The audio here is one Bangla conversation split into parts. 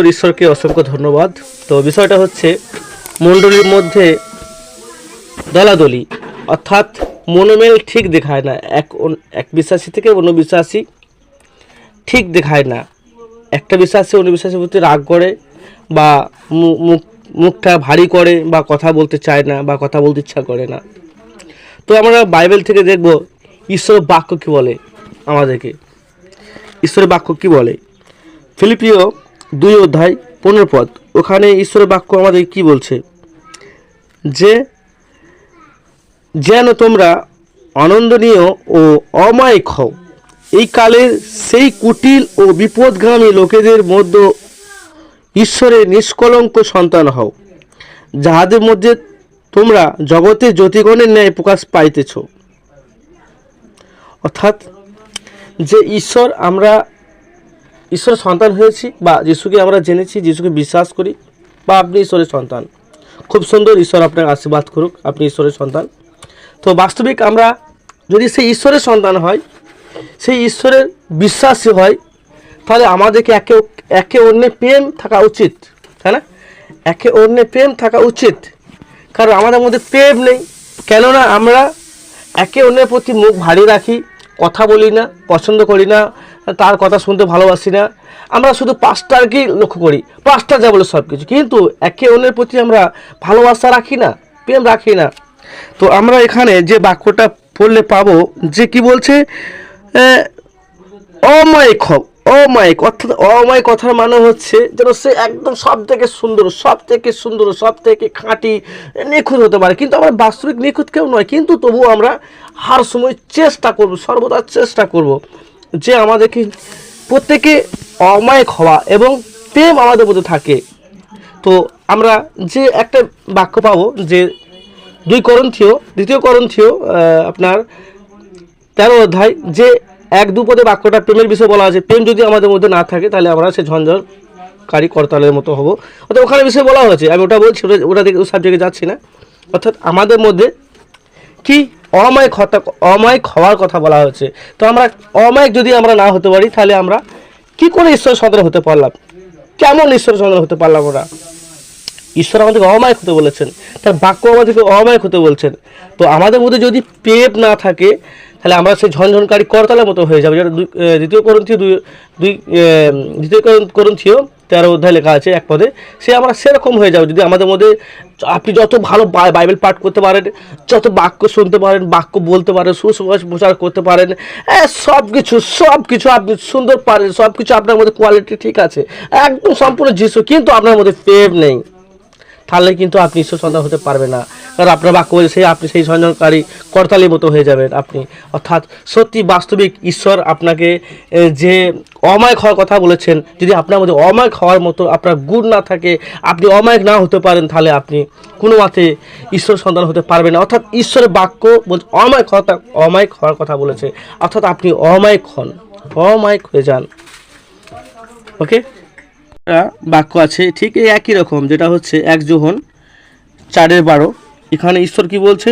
ঈশ্বরকে অসংখ্য ধন্যবাদ। তো বিষয়টা হচ্ছে, মণ্ডলীর মধ্যে দলাদলি, অর্থাৎ মনোমেল ঠিক দেখায় না, এক এক বিশ্বাসী থেকে অন্য বিশ্বাসী ঠিক দেখায় না। একটা বিশ্বাসী অন্য বিশ্বাসীর প্রতি রাগ করে বা মুখ মুখটা ভারী করে বা কথা বলতে চায় না বা কথা বলতে ইচ্ছা করে না। তো আমরা বাইবেল থেকে দেখব ঈশ্বর বাক্য কী বলে আমাদেরকে? ঈশ্বরের বাক্য কী বলে? ফিলিপিও দুই অধ্যায় পনেরো পদ। ওখানে ঈশ্বরের বাক্য আমাদের কি বলছে? যে, যেন তোমরা আনন্দনীয় ও অমায়িক হও। এই কালের সেই কুটিল ও বিপদগামী লোকেদের মধ্যে ঈশ্বরের নিষ্কলঙ্ক সন্তান হও, যাহাদের মধ্যে তোমরা জগতে জ্যোতিগণের ন্যায় প্রকাশ পাইতেছ। অর্থাৎ, যে ঈশ্বর আমরা ঈশ্বরের সন্তান হয়েছি বা যিশুকে আমরা জেনেছি, যিশুকে বিশ্বাস করি, বা আপনি ঈশ্বরের সন্তান। খুব সুন্দর ঈশ্বর আপনাকে আশীর্বাদ করুক, আপনি ঈশ্বরের সন্তান। তো বাস্তবিক আমরা যদি সেই ঈশ্বরের সন্তান হয়, সেই ঈশ্বরের বিশ্বাসী হয়, তাহলে আমাদেরকে একে একে অন্যের প্রেম থাকা উচিত, তাই না? একে অন্যের প্রেম থাকা উচিত। কারণ আমাদের মধ্যে প্রেম নেই। কেননা আমরা একে অন্যের প্রতি মুখ ভারী রাখি, কথা বলি না, পছন্দ করি না তার কথা শুনতে ভালোবাসি না। আমরা শুধু পাঁচটারকেই লক্ষ্য করি। পাঁচটা যা বলে সব কিছু কিন্তু একে অন্যের প্রতি আমরা ভালোবাসা রাখি না, প্রেম রাখি না। তো আমরা এখানে যে বাক্যটা পড়লে পাবো যে কি বলছে? অমায়িক অমায়িক। অর্থাৎ অমায়িক কথার মানে হচ্ছে যেন সে একদম সব থেকে সুন্দর সব থেকে সুন্দর সব থেকে খাঁটি, নিখুঁত হতে পারে। কিন্তু আমরা বাস্তবিক নিখুঁত কেউ নয়, কিন্তু তবুও আমরা হার সময় চেষ্টা করব, সর্বদা চেষ্টা করব। যে আমাদেরকে প্রত্যেকে অমায়িক হওয়া এবং প্রেম আমাদের মধ্যে থাকে। তো আমরা যে একটা বাক্য পাবো যে দুই করন্থীয়, দ্বিতীয় করন্থীয় আপনার তেরো অধ্যায়, যে এক দুপদে বাক্যটা প্রেমের বিষয়ে বলা আছে, প্রেম যদি আমাদের মধ্যে না থাকে, তাহলে আমরা সে ঝঞ্ঝরকারী করতালের মতো হব। অর্থাৎ ওখানে বিষয়ে বলা হয়েছে, আমি ওটা বলছি, ওটা ওটা দিকে সাবজেক্টে যাচ্ছি না। অর্থাৎ আমাদের মধ্যে কি অমায়িক হতা অমায়িক হওয়ার কথা বলা হয়েছে। তো আমরা অমায়িক যদি আমরা না হতে পারি, তাহলে আমরা কি করে ঈশ্বর সন্তান হতে পারলাম? কেমন ঈশ্বর সন্তান হতে পারলাম ওরা? ঈশ্বর আমাদেরকে অমায়িক হতে বলেছেন। তার বাক্য আমাদেরকে অমায়িক হতে বলছেন। তো আমাদের মধ্যে যদি পেপ না থাকে, তাহলে আমরা সেই ঝনঝনকারী করতলার মতো হয়ে যাবে। যেটা দ্বিতীয় করন্থীয় দুই দুই দ্বিতীয় করন- করন্থীয় তেরো অধ্যায় লেখা আছে এক পদে, সে আমরা সেরকম হয়ে যাবে। যদি আমাদের মধ্যে আপনি যত ভালো বাই- বাইবেল পাঠ করতে পারেন, যত বাক্য শুনতে পারেন, বাক্য বলতে পারেন সুসমাজ প্রচার করতে পারেন হ্যাঁ সব কিছু সব কিছু আপনি সুন্দর পারেন সব কিছু আপনার মধ্যে কোয়ালিটি ঠিক আছে, একদম সম্পূর্ণ যিশু, কিন্তু আপনার মধ্যে ফেভ নেই। তাহলে কিন্তু আপনি ঈশ্বর সন্তান হতে পারবে না। কারণ আপনার বাক্য বলছে আপনি সেই সন্তানকারী করতালির মতো হয়ে যাবেন আপনি। অর্থাৎ সত্যি বাস্তবিক ঈশ্বর আপনাকে যে অমায়িক হওয়ার কথা বলেছেন, যদি আপনার মধ্যে অমায়িক হওয়ার মতো আপনার গুণ না থাকে, আপনি অমায়িক না হতে পারেন, তাহলে আপনি কোনো মতে ঈশ্বর সন্তান হতে পারবেন না। অর্থাৎ ঈশ্বরের বাক্য বলছে অমায়িক কথা, অমায়িক হওয়ার কথা বলেছে। অর্থাৎ আপনি অমায়িক হন, অমায়িক হয়ে যান। ওকে? বাক্য আছে, ঠিক এই একই রকম, যেটা হচ্ছে এক যোহন চারের বারো। এখানে ঈশ্বর কি বলছে?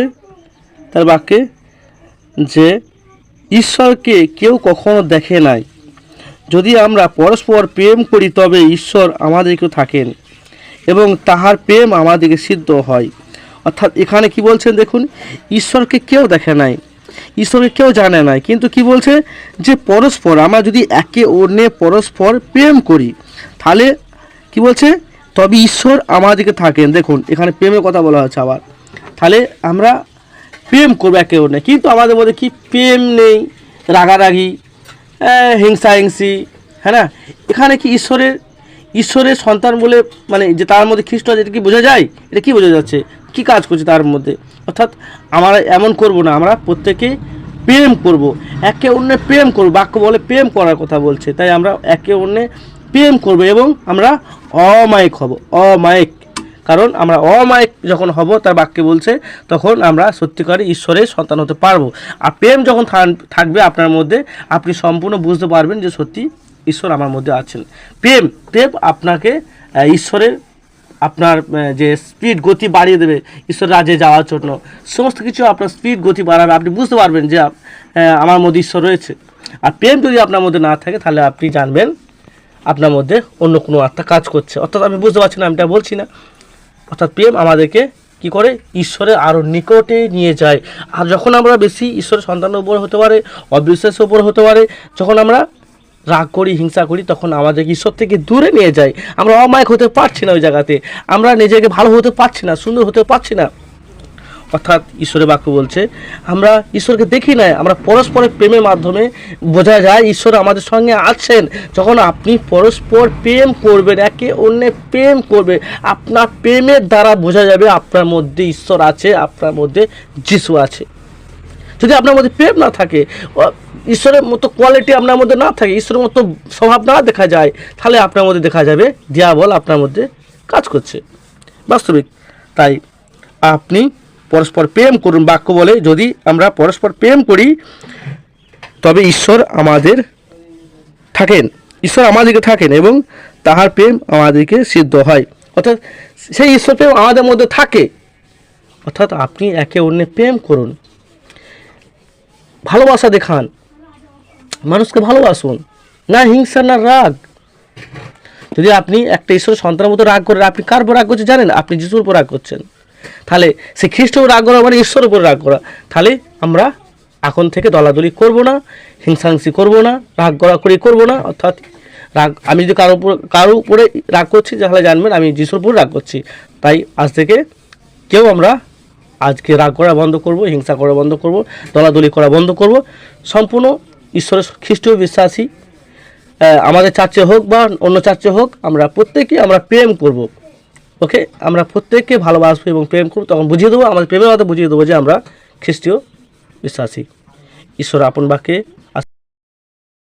তার বাক্যে, যে ঈশ্বরকে কেউ কখনো দেখে নাই। যদি আমরা পরস্পর প্রেম করি, তবে ঈশ্বর আমাদেরকেও থাকেন এবং তাহার প্রেম আমাদেরকে সিদ্ধ হয়। অর্থাৎ এখানে কি বলছেন দেখুন, ঈশ্বরকে কেউ দেখে নাই, ঈশ্বরকে কেউ জানে নাই। কিন্তু কি বলছে? যে পরস্পর, আমরা যদি একে অন্যে পরস্পর প্রেম করি, তাহলে কি বলছে? তবে ঈশ্বর আমাদেরকে থাকেন। দেখুন, এখানে প্রেমের কথা বলা হচ্ছে আবার। তাহলে আমরা প্রেম করব একে অন্যে কিন্তু আমাদের মধ্যে কি প্রেম নেই, রাগারাগি হিংসা হিংসি হ্যাঁ না? এখানে কি ঈশ্বরের ঈশ্বরের সন্তান বলে মানে যে তার মধ্যে খ্রিস্ট আছে, এটা কি বোঝা যায়? এটা কি বোঝা যাচ্ছে? কি কাজ করছে তার মধ্যে? অর্থাৎ আমরা এমন করব না, আমরা প্রত্যেকে প্রেম করব। একে অন্যের প্রেম করব। বাক্য বলে প্রেম করার কথা বলছে। তাই আমরা একে অন্যে প্রেম করব এবং আমরা অমায়িক হব। অমায়িক। কারণ আমরা অমায়িক যখন হব, তার বাক্যে বলছে, তখন আমরা সত্যিকারই ঈশ্বরের সন্তান হতে পারব। আর প্রেম যখন থাকবে আপনার মধ্যে, আপনি সম্পূর্ণ বুঝতে পারবেন যে সত্যি ঈশ্বর আমার মধ্যে আছেন। প্রেম প্রেম আপনাকে ঈশ্বরের আপনার যে স্পিড গতি বাড়িয়ে দেবে, ঈশ্বর রাজে যাওয়ার জন্য। সমস্ত কিছু আপনার স্পিড গতি বাড়াবে। আপনি বুঝতে পারবেন যে আমার মধ্যে ঈশ্বর রয়েছে। আর প্রেম যদি আপনার মধ্যে না থাকে, তাহলে আপনি জানবেন আপনার মধ্যে অন্য কোনো আত্মা কাজ করছে। অর্থাৎ আমি বুঝতে পারছি না, আমি এটা বলছি না। অর্থাৎ প্রেম আমাদেরকে কি করে? ঈশ্বরের আরও নিকটে নিয়ে যায়। আর যখন আমরা বেশি ঈশ্বরের সন্তানের উপর হতে পারে, অবিশ্বাসের উপর হতে পারে, যখন আমরা রাগ করি, হিংসা করি, তখন আমাদেরকে ঈশ্বর থেকে দূরে নিয়ে যায়। আমরা অমায়ক হতে পারছি না ওই জায়গাতে। আমরা নিজেকে ভালো হতে পারছি না, সুন্দর হতে পারছি না। অর্থাৎ ঈশ্বরের বাক্য বলছে, আমরা ঈশ্বরকে দেখি না আমরা পরস্পরের প্রেমের মাধ্যমে বোঝা যায় ঈশ্বর আমাদের সঙ্গে আছেন। যখন আপনি পরস্পর প্রেম করবেন, একে অন্যের প্রেম করবে আপনার প্রেমের দ্বারা বোঝা যাবে আপনার মধ্যে ঈশ্বর আছে, আপনার মধ্যে যিশু আছে। যদি আপনার মধ্যে প্রেম না থাকে ঈশ্বরের মতো কোয়ালিটি আপনার মধ্যে না থাকে, ঈশ্বরের মতো স্বভাব না দেখা যায়, তাহলে আপনার মধ্যে দেখা যাবে দিয়াবল আপনার মধ্যে কাজ করছে। বাস্তবিক, তাই আপনি পরস্পর প্রেম করুন বাক্য বলে যদি আমরা পরস্পর প্রেম করি, তবে ঈশ্বর আমাদের থাকেন। ঈশ্বর আমাদেরকে থাকেন এবং তাহার প্রেম আমাদেরকে সিদ্ধ হয়। অর্থাৎ সেই ঈশ্বর প্রেম আমাদের মধ্যে থাকে। অর্থাৎ আপনি একে অন্যের প্রেম করুন। ভালোবাসা দেখান। মানুষকে ভালোবাসুন। না হিংসা, না রাগ। যদি আপনি একটা ঈশ্বরের সন্তানের মতো রাগ করে আপনি কার উপর রাগ করছেন জানেন? আপনি যিশুর উপর রাগ করছেন। তাহলে সে খ্রিস্টের উপর রাগ করা মানে ঈশ্বরের উপর রাগ করা। তাহলে আমরা এখন থেকে দলাদলি করব না, হিংসাহিংসি করব না, রাগ করা করি করব না, অর্থাৎ রাগ, আমি যদি কারও উপর কারোর উপরে রাগ করছি তাহলে জানবেন আমি যিশুর উপর রাগ করছি। তাই আজ থেকে কেউ আমরা আজকে রাগ করা বন্ধ করব, হিংসা করা বন্ধ করব, দলাদলি করা বন্ধ করব। সম্পূর্ণ ঈশ্বরের খ্রিস্টীয় বিশ্বাসী আমাদের চার্চে হোক বা অন্য চার্চে হোক, আমরা প্রত্যেকেই আমরা প্রেম করব। ওকে? আমরা প্রত্যেককে ভালোবাসবো এবং প্রেম করব, তখন বুঝিয়ে দেবো, আমাদের প্রেমের মধ্যে বুঝিয়ে দেবো যে আমরা খ্রিস্টীয় বিশ্বাসী। ঈশ্বর আপন বাক্যে